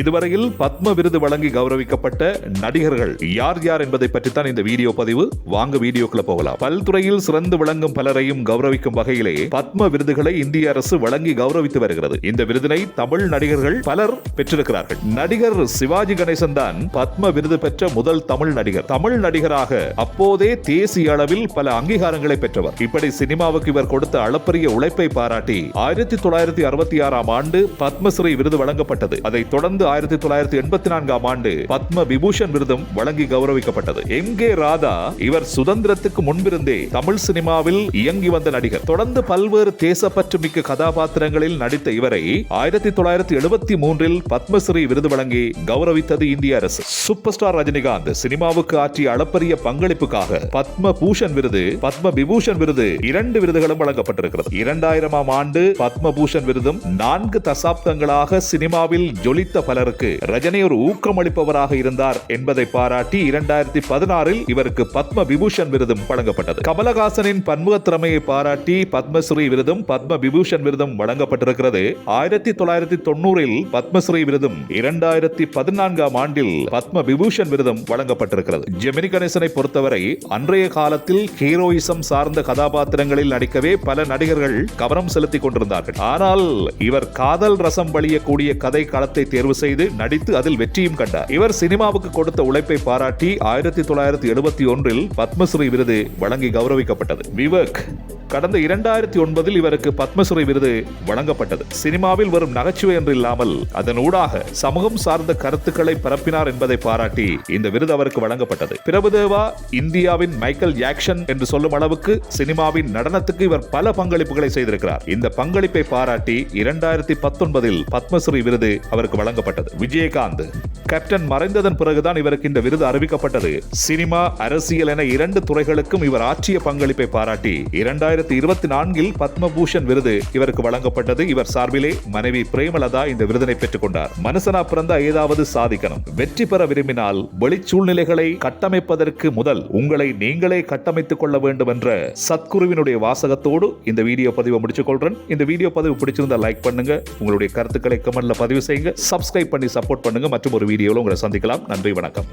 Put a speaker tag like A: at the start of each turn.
A: இதுவரையில் பத்ம விருது வழங்கி கௌரவிக்கப்பட்ட நடிகர்கள் யார் யார் என்பதை பற்றித்தான் இந்த வீடியோ பதிவு. வாங்க வீடியோக்குள்ள போகலாம். பல்துறையில் சிறந்து விளங்கும் பலரையும் கௌரவிக்கும் வகையிலே பத்ம விருதுகளை இந்திய அரசு வழங்கி கௌரவித்து வருகிறது. இந்த விருதினை தமிழ் நடிகர்கள் பலர் பெற்றிருக்கிறார்கள். நடிகர் சிவாஜி கணேசன் தான் பத்ம விருது பெற்ற முதல் தமிழ் நடிகர். தமிழ் நடிகராக அப்போதே தேசிய அளவில் பல அங்கீகாரங்களை பெற்றவர். இப்படி சினிமாவுக்கு இவர் கொடுத்த அளப்பரிய உழைப்பை பாராட்டி ஆயிரத்தி தொள்ளாயிரத்தி அறுபத்தி ஆறாம் ஆண்டு பத்மஸ்ரீ விருது வழங்கப்பட்டது. அதைத் தொடர்ந்து ஆயிரத்தி தொள்ளாயிரத்தி எண்பத்தி நான்காம் ஆண்டு பத்ம விபூஷன் விருதும் வழங்கி கௌரவிக்கப்பட்டது. எம் கே ராதா இவர் சுதந்திரத்துக்கு முன்பிருந்தே தமிழ் சினிமாவில் இயங்கி வந்த நடிகர். தொடர்ந்து பல்வேறு தேசப்பற்று மிக்க கதாபாத்திரங்களில் நடித்த இவரை ஆயிரத்தி தொள்ளாயிரத்தி எழுபத்தி மூன்றில் பத்மஸ்ரீ விருது வழங்கி கௌரவித்தது இந்திய அரசு. சூப்பர் ஸ்டார் ரஜினிகாந்த் சினிமாவுக்கு ஆற்றிய அளப்பரிய பங்களிப்புக்காக பத்ம பூஷன் விருது பத்ம விபூஷன் விருது இரண்டு விருதுகளும் வழங்கப்பட்டிருக்கிறது. இரண்டாயிரமாம் ஆண்டு பத்ம பூஷன் விருதும் நான்கு தசாப்தங்களாக சினிமாவில் ஜொலித்த பல பலருக்கு ரஜினி ஒரு ஊக்கமளிப்பவராக இருந்தார் என்பதை பாராட்டி இரண்டாயிரத்தி பதினாறில் இவருக்கு பத்ம விபூஷன் விருதும் வழங்கப்பட்டது. கமலஹாசனின் பன்முக திறமையை பாராட்டி பத்மஸ்ரீ விருதும் பத்ம விபூஷன் விருதும் வழங்கப்பட்டிருக்கிறது. ஆயிரத்தி தொள்ளாயிரத்தி தொண்ணூறில் பத்மஸ்ரீ விருதும் இரண்டாயிரத்தி பதினான்காம் ஆண்டில் பத்ம விபூஷன் விருதும் வழங்கப்பட்டிருக்கிறது. ஜெமினி கணேசனை பொறுத்தவரை அன்றைய காலத்தில் ஹீரோயிசம் சார்ந்த கதாபாத்திரங்களில் நடிக்கவே பல நடிகர்கள் கவனம் செலுத்திக் கொண்டிருந்தார்கள். ஆனால் இவர் காதல் ரசம் வழியக்கூடிய கதை களத்தை தேர்வு செய்து நடித்து அதில் வெற்றியும் கண்டார். இவர் சினிமாவுக்கு கொடுத்த உழைப்பை பாராட்டி ஆயிரத்தி தொள்ளாயிரத்தி எழுபத்தி ஒன்றில் பத்மஸ்ரீ விருது வழங்கி கௌரவிக்கப்பட்டது. விவேக். கடந்த இரண்டாயிரத்தி ஒன்பதில் இவருக்கு பத்மஸ்ரீ விருது வழங்கப்பட்டது. சினிமாவில் வரும் நகைச்சுவை என்று இல்லாமல் அதன் ஊடாக சமூகம் சார்ந்த கருத்துக்களை பரப்பினார் என்பதை பாராட்டி இந்த விருது அவருக்கு வழங்கப்பட்டது. பிரபுதேவா இந்தியாவின் மைக்கேல் ஜாக்சன் என்று சொல்லும் அளவுக்கு சினிமாவின் நடனத்துக்கு இவர் பல பங்களிப்புகளை செய்திருக்கிறார். இந்த பங்களிப்பை பாராட்டி இரண்டாயிரத்தி பத்தொன்பதில் பத்மஸ்ரீ விருது அவருக்கு வழங்கப்பட்டது. விஜயகாந்த் கேப்டன் மறைந்ததன் பிறகுதான் இவருக்கு இந்த விருது அறிவிக்கப்பட்டது. சினிமா அரசியல் என இரண்டு துறைகளுக்கும் இவர் ஆற்றிய பங்களிப்பை பாராட்டி இரண்டாயிரத்தி இருபத்தி நான்கில் பத்மபூஷன் விருது இவருக்கு வழங்கப்பட்டது. இவர் சார்பிலே மனைவி பிரேமலதா இந்த விருதினை பெற்றுக் கொண்டார் மனுஷனா பிறந்த ஏதாவது சாதிக்கணும். வெற்றி பெற விரும்பினால் வெளி சூழ்நிலைகளை கட்டமைப்பதற்கு முதல் உங்களை நீங்களே கட்டமைத்துக் கொள்ள வேண்டும் என்ற சத்குருவினுடைய வாசகத்தோடு இந்த வீடியோ பதிவை முடிச்சுக் கொள்றேன் இந்த வீடியோ பதிவு பிடிச்சிருந்தா லைக் பண்ணுங்க. உங்களுடைய கருத்துக்களை கமெண்ட்ல பதிவு செய்யுங்க. சப்ஸ்கிரைப் பண்ணி சப்போர்ட் பண்ணுங்க. மற்றும் ஒரு வீடியோவில் உங்களை சந்திக்கலாம். நன்றி வணக்கம்.